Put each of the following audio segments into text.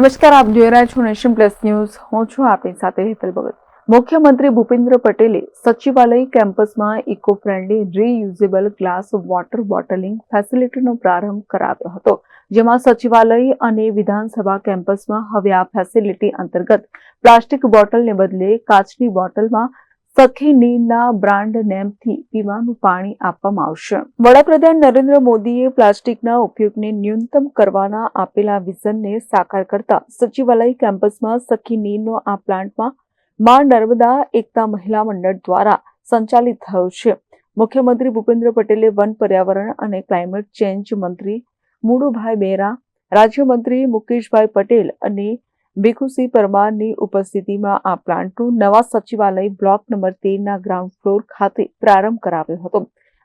નમસ્કાર, આપ જોઈ રહ્યા છો નેશન પ્લસ ન્યૂઝ. હું છું આપની સાથે હેતલ ભગત. મુખ્યમંત્રી ભૂપેન્દ્ર પટેલે સચિવાલય કેમ્પસમાં eco friendly reusable glass water bottling ફેસિલિટીનો પ્રારંભ કરાવ્યો હતો, જેમાં સચિવાલય અને વિધાનસભા કેમ્પસમાં હવે આ ફેસિલિટી અંતર્ગત પ્લાસ્ટિક બોટલને બદલે કાચની બોટલમાં સખી નીરના બ્રાન્ડ નેમથી પીવાનું પાણી આપવામાં આવશે. વડાપ્રધાન નરેન્દ્ર મોદીએ પ્લાસ્ટિકના ઉપયોગને ન્યૂનતમ કરવાના આપેલા વિઝનને સાકાર કરતા સચિવાલય કેમ્પસમાં સખી નીરનો આ પ્લાન્ટમાં મા નર્મદા એકતા મહિલા મંડળ દ્વારા સંચાલિત થયો છે. મુખ્યમંત્રી ભૂપેન્દ્ર પટેલે વન પર્યાવરણ અને ક્લાઇમેટ ચેન્જ મંત્રી મુડુભાઈ બેરા, રાજ્યમંત્રી મુકેશભાઈ પટેલ અને ભીખુસિંહ પરમારની ઉપસ્થિતિમાં આ પ્લાન્ટનું નવા સચિવાલય બ્લોક નંબર તેરના ગ્રાઉન્ડ ફ્લોર ખાતે પ્રારંભ કરાવ્યો હતો.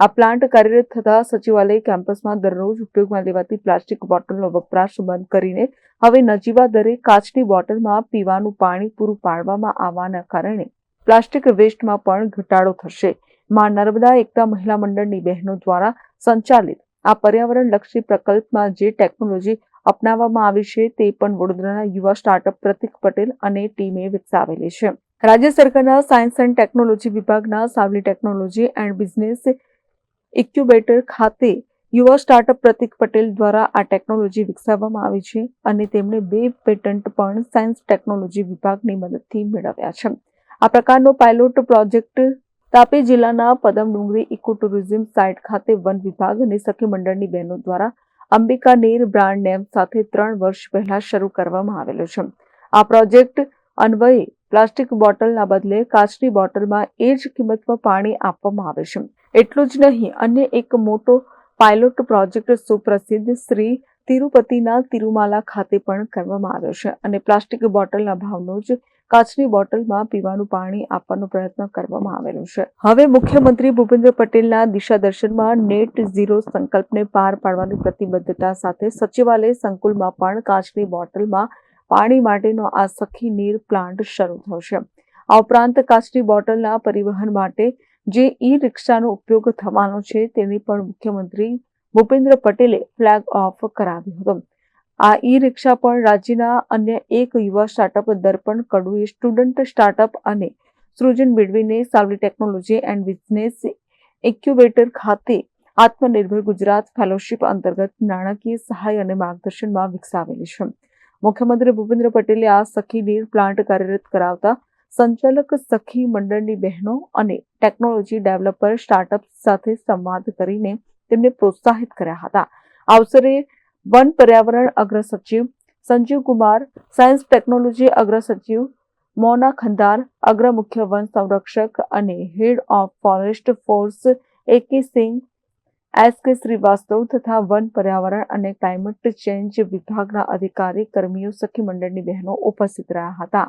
આ પ્લાન્ટ કાર્યરત થતા સચિવાલય કેમ્પસમાં દરરોજ ઉપયોગમાં લેવાતી પ્લાસ્ટિક બોટલનો વપરાશ બંધ કરીને હવે નજીવા દરે કાચની બોટલમાં પીવાનું પાણી પૂરું પાડવામાં આવવાના કારણે પ્લાસ્ટિક વેસ્ટમાં પણ ઘટાડો થશે. મા નર્મદા એકતા મહિલા મંડળની બહેનો દ્વારા સંચાલિત આ પર્યાવરણલક્ષી પ્રકલ્પમાં જે ટેકનોલોજી અપનાવવામાં આવી છે તે પણ વડોદરાના યુવા સ્ટાર્ટઅપ પ્રતિક પટેલ અને ટીમે વિકસાવેલી છે. રાજ્ય સરકારના સાયન્સ એન્ડ ટેકનોલોજી વિભાગના Savli technology and business incubator ખાતે યુવા સ્ટાર્ટઅપ પ્રતિક પટેલ દ્વારા આ ટેકનોલોજી વિકસાવવામાં આવી છે અને તેમણે બે પેટન્ટ પણ સાયન્સ ટેકનોલોજી વિભાગની મદદથી મેળવ્યા છે. આ પ્રકારનો પાયલોટ પ્રોજેક્ટ તાપી જિલ્લાના પદમડુંગરી ઇકો ટુરિઝમ સાઇટ ખાતે વન વિભાગ અને સખી મંડળની બહેનો દ્વારા અંબિકા નીર બ્રાન્ડ નેમ સાથે ત્રણ વર્ષ પહેલા શરૂ કરવામાં આવેલો છે. આ પ્રોજેક્ટ અન્વયે પ્લાસ્ટિક બોટલના બદલે કાચની બોટલમાં એ જ કિંમતમાં પાણી આપવામાં આવે છે. એટલું જ નહીં, અન્ય એક મોટો પાયલોટ પ્રોજેક્ટ સુપ્રસિદ્ધ શ્રી તિરુપતિના તિરુમાલા ખાતે પણ કરવામાં આવ્યો છે અને પ્લાસ્ટિક બોટલના ભાવનો જ કાચની બોટલમાં પીવાનું પાણી આપવાનો પ્રયત્ન કરવામાં આવેલો છે. હવે મુખ્યમંત્રી ભૂપેન્દ્ર પટેલના દિશાદર્શનમાં નેટ ઝીરો સંકલ્પને પાર પાડવાની પ્રતિબદ્ધતા સાથે સચિવાલય સંકુલમાં પણ કાચની બોટલમાં પાણી માટેનો આ સખી નીર પ્લાન્ટ શરૂ છે. આ ઉપરાંત કાચની બોટલના પરિવહન માટે જે ઈ રિક્ષાનો ઉપયોગ થવાનો છે તેની પણ મુખ્યમંત્રી ભૂપેન્દ્ર પટેલે ફ્લેગ ઓફ કરાવ્યો હતો. આ ઈ રિક્ષા પણ રાજ્યના અન્ય એક યુવા સ્ટાર્ટઅપ દર્પણ કડુએ સ્ટુડન્ટ સ્ટાર્ટઅપ અને સૃજન મેળવીને Savli technology and business incubator ખાતે આત્મનિર્ભર ગુજરાત ફેલોશિપ અંતર્ગત નાણાકીય સહાય અને માર્ગદર્શનમાં વિકસાવેલી છે. મુખ્યમંત્રી ભૂપેન્દ્ર પટેલે આ સખી નીર પ્લાન્ટ કાર્યરત કરાવતા સંચાલક સખી મંડળની બહેનો અને ટેકનોલોજી ડેવલપર સ્ટાર્ટઅપ સાથે સંવાદ કરીને તેમને પ્રોત્સાહિત કર્યા હતા. આ અવસરે વન પર્યાવરણ અગ્ર સચિવ સંજીવ કુમાર, સાયન્સ ટેકનોલોજી અગ્ર સચિવ મોના ખંદાર, અગ્ર મુખ્ય વન સંરક્ષક અને head of forest force A K Singh, S કે શ્રીવાસ્તવ તથા વન પર્યાવરણ અને ક્લાઇમેટ ચેન્જ વિભાગના અધિકારી કર્મીઓ, સખી મંડળની બહેનો ઉપસ્થિત રહ્યા હતા.